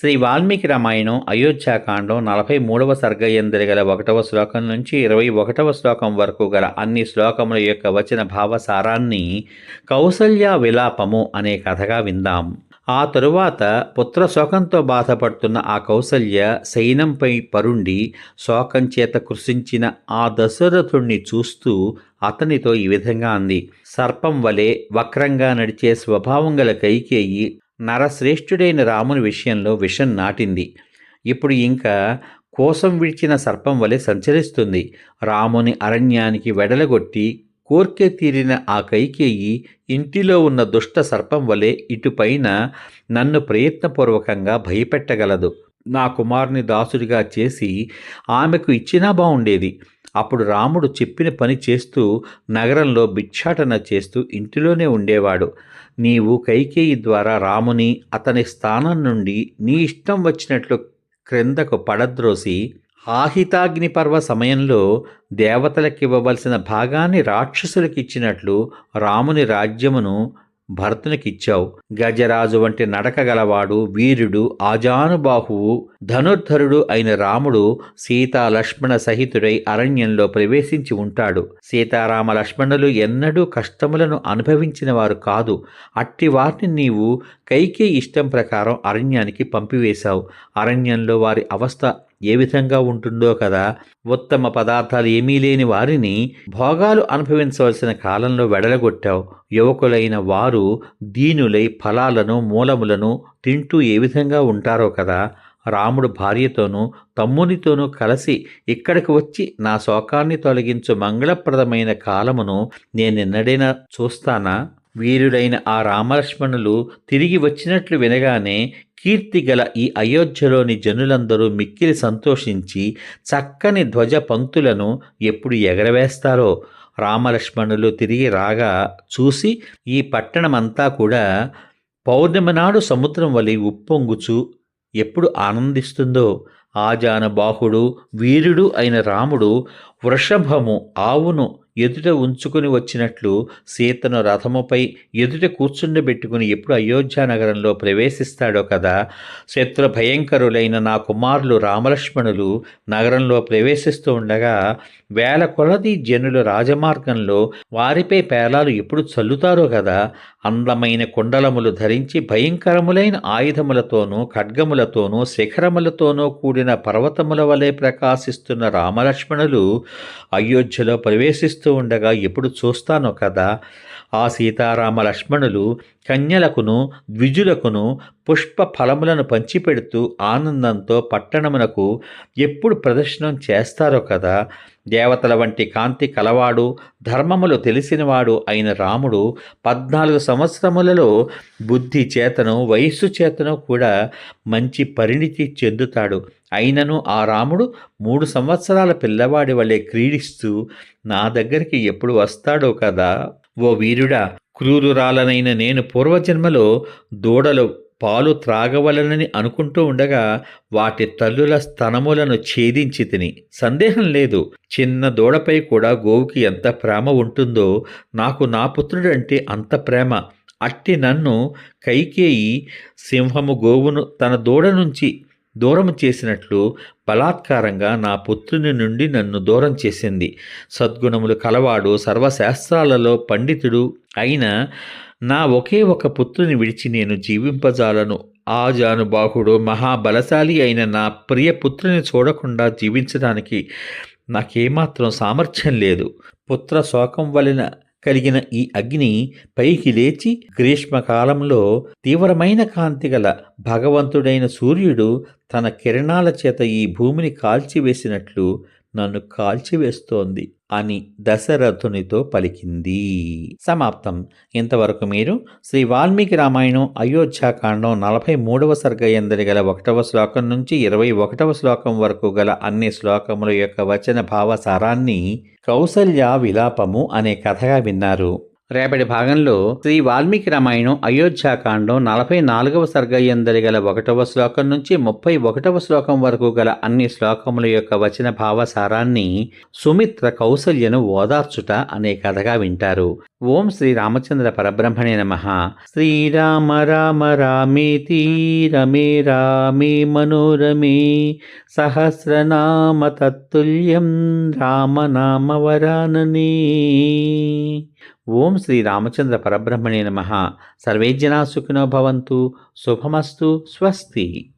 శ్రీ వాల్మీకి రామాయణం అయోధ్యాకాండం నలభై మూడవ సర్గయందరి గల ఒకటవ శ్లోకం నుంచి ఇరవై ఒకటవ శ్లోకం వరకు గల అన్ని శ్లోకముల యొక్క వచన భావసారాన్ని కౌసల్య విలాపము అనే కథగా విందాం. ఆ తరువాత పుత్ర శోకంతో బాధపడుతున్న ఆ కౌసల్య శయనంపై పరుండి శోకం చేత కృషించిన ఆ దశరథుణ్ణి చూస్తూ అతనితో ఈ విధంగా అంది. సర్పం వలె వక్రంగా నడిచే స్వభావం గల కైకేయి నరశ్రేష్ఠుడైన రాముని విషయంలో విషం నాటింది. ఇప్పుడు ఇంకా కోసం విడిచిన సర్పం వలె సంచరిస్తుంది. రాముని అరణ్యానికి వెడలగొట్టి కోర్కె తీరిన ఆ కైకేయి ఇంటిలో ఉన్న దుష్ట సర్పం వలె ఇటుపైన నన్ను ప్రయత్నపూర్వకంగా భయపెట్టగలదు. నా కుమారుని దాసుడిగా చేసి ఆమెకు ఇచ్చినా బాగుండేది అప్పుడు రాముడు చెప్పిన పని చేస్తూ నగరంలో భిక్షాటన చేస్తూ ఇంటిలోనే ఉండేవాడు. నీవు కైకేయి ద్వారా రాముని అతని స్థానం నుండి నీ ఇష్టం వచ్చినట్లు క్రిందకు పడద్రోసి ఆహితాగ్ని పర్వ సమయంలో దేవతలకివ్వవలసిన భాగాన్ని రాక్షసులకు ఇచ్చినట్లు రాముని రాజ్యమును భరతునికిచ్చావు. గజరాజు వంటి నడక గలవాడు వీరుడు ఆజానుబాహువు ధనుర్ధరుడు అయిన రాముడు సీతా లక్ష్మణ సహితుడై అరణ్యంలో ప్రవేశించి ఉంటాడు. సీతారామ లక్ష్మణులు ఎన్నడూ కష్టములను అనుభవించిన వారు కాదు. అట్టి వారిని నీవు కైకే ఇష్టం ప్రకారం అరణ్యానికి పంపివేశావు. అరణ్యంలో వారి అవస్థ ఏ విధంగా ఉంటుందో కదా ఉత్తమ పదార్థాలు ఏమీ లేని వారిని భోగాలు అనుభవించవలసిన కాలంలో వెడలగొట్టావు. యువకులైన వారు దీనులై ఫలాలను మూలములను తింటూ ఏ విధంగా ఉంటారో కదా రాముడు భార్యతోనూ తమ్మునితోనూ కలిసి ఇక్కడికి వచ్చి నా శోకాన్ని తొలగించు మంగళప్రదమైన కాలమును నేనెన్నడైనా చూస్తానా? వీరుడైన ఆ రామలక్ష్మణులు తిరిగి వచ్చినట్లు వినగానే కీర్తి గల ఈ అయోధ్యలోని జనులందరూ మిక్కిలి సంతోషించి చక్కని ధ్వజ పంక్తులను ఎప్పుడు ఎగరవేస్తారో రామలక్ష్మణులు తిరిగి రాగా చూసి ఈ పట్టణమంతా కూడా పౌర్ణమి నాడు సముద్రం వలి ఉప్పొంగుచు ఎప్పుడు ఆనందిస్తుందో. ఆజాన బాహుడు వీరుడు అయిన రాముడు వృషభము ఆవును ఎదుట ఉంచుకుని వచ్చినట్లు సీతను రథముపై ఎదుట కూర్చుండబెట్టుకుని ఎప్పుడు అయోధ్య నగరంలో ప్రవేశిస్తాడో కదా? శత్రు భయంకరులైన నా కుమారులు రామలక్ష్మణులు నగరంలో ప్రవేశిస్తూ ఉండగా వేల కొలది జనులు రాజమార్గంలో వారిపై పేలాలు ఎప్పుడు చల్లుతారో కదా అందమైన కుండలములు ధరించి భయంకరములైన ఆయుధములతోనూ ఖడ్గములతోనూ శిఖరములతోనూ కూడిన పర్వతముల వలె ప్రకాశిస్తున్న రామలక్ష్మణులు అయోధ్యలో ప్రవేశిస్తూ ఉండగా ఎప్పుడు చూస్తానో కదా ఆ సీతారామ లక్ష్మణులు కన్యలకును ద్విజులకును పుష్ప ఫలములను పంచిపెడుతూ ఆనందంతో పట్టణమునకు ఎప్పుడు ప్రదర్శనం చేస్తారో కదా దేవతల వంటి కాంతి కలవాడు ధర్మములు తెలిసినవాడు అయిన రాముడు పద్నాలుగు సంవత్సరములలో బుద్ధి చేతను వయస్సు చేతను కూడా మంచి పరిణితి చెందుతాడు. అయినను ఆ రాముడు మూడు సంవత్సరాల పిల్లవాడి వలె క్రీడిస్తూ నా దగ్గరికి ఎప్పుడు వస్తాడో కదా? ఓ వీరుడా క్రూరురాలనైన నేను పూర్వజన్మలో దూడలు పాలు త్రాగవలనని అనుకుంటూ ఉండగా వాటి తల్లుల స్తనములను ఛేదించి తిని సందేహం లేదు చిన్న దూడపై కూడా గోవుకి ఎంత ప్రేమ ఉంటుందో నాకు నా పుత్రుడంటే అంత ప్రేమ. అట్టి నన్ను కైకేయి సింహము గోవును తన దూడ నుంచి దూరం చేసినట్లు బలాత్కారంగా నా పుత్రుని నుండి నన్ను దూరం చేసింది. సద్గుణములు కలవాడు సర్వశాస్త్రాలలో పండితుడు అయిన నా ఒకే ఒక పుత్రుని విడిచి నేను జీవింపజాలను. ఆ జానుబాహుడు మహాబలశాలి అయిన నా ప్రియ పుత్రుని చూడకుండా జీవించడానికి నాకేమాత్రం సామర్థ్యం లేదు. పుత్ర శోకం వలన కలిగిన ఈ అగ్ని పైకి లేచి గ్రీష్మకాలంలో తీవ్రమైన కాంతి గల భగవంతుడైన సూర్యుడు తన కిరణాల చేత ఈ భూమిని కాల్చివేసినట్లు నన్ను కాల్చివేస్తోంది అని దశరథునితో పలికింది. సమాప్తం. ఇంతవరకు మీరు శ్రీ వాల్మీకి రామాయణం అయోధ్యాకాండం నలభై మూడవ సర్గ ఎందరి గల ఒకటవ శ్లోకం నుంచి ఇరవై ఒకటవ శ్లోకం వరకు గల అన్ని శ్లోకముల యొక్క వచన భావసారాన్ని కౌసల్య విలాపము అనే కథగా విన్నారు. రేపటి భాగంలో శ్రీ వాల్మీకి రామాయణం అయోధ్యాకాండం నలభై నాలుగవ సర్గయ్యందరి గల ఒకటవ శ్లోకం నుంచి ముప్పై ఒకటవ శ్లోకం వరకు గల అన్ని శ్లోకముల యొక్క వచన భావసారాన్ని సుమిత్ర కౌసల్యను ఓదార్చుట అనే కథగా వింటారు. ఓం శ్రీ రామచంద్ర పరబ్రహ్మణే నమ. శ్రీరామ రామ రామేతి రమే రామే మనోరమే. సహస్రనామ తత్తుల్యం రామనామ వరాననే ఓం శ్రీ రామచంద్ర పరబ్రహ్మణే నమ. సర్వే జనా సుఖినో భవంతు. శుభమస్తు. స్వస్తి.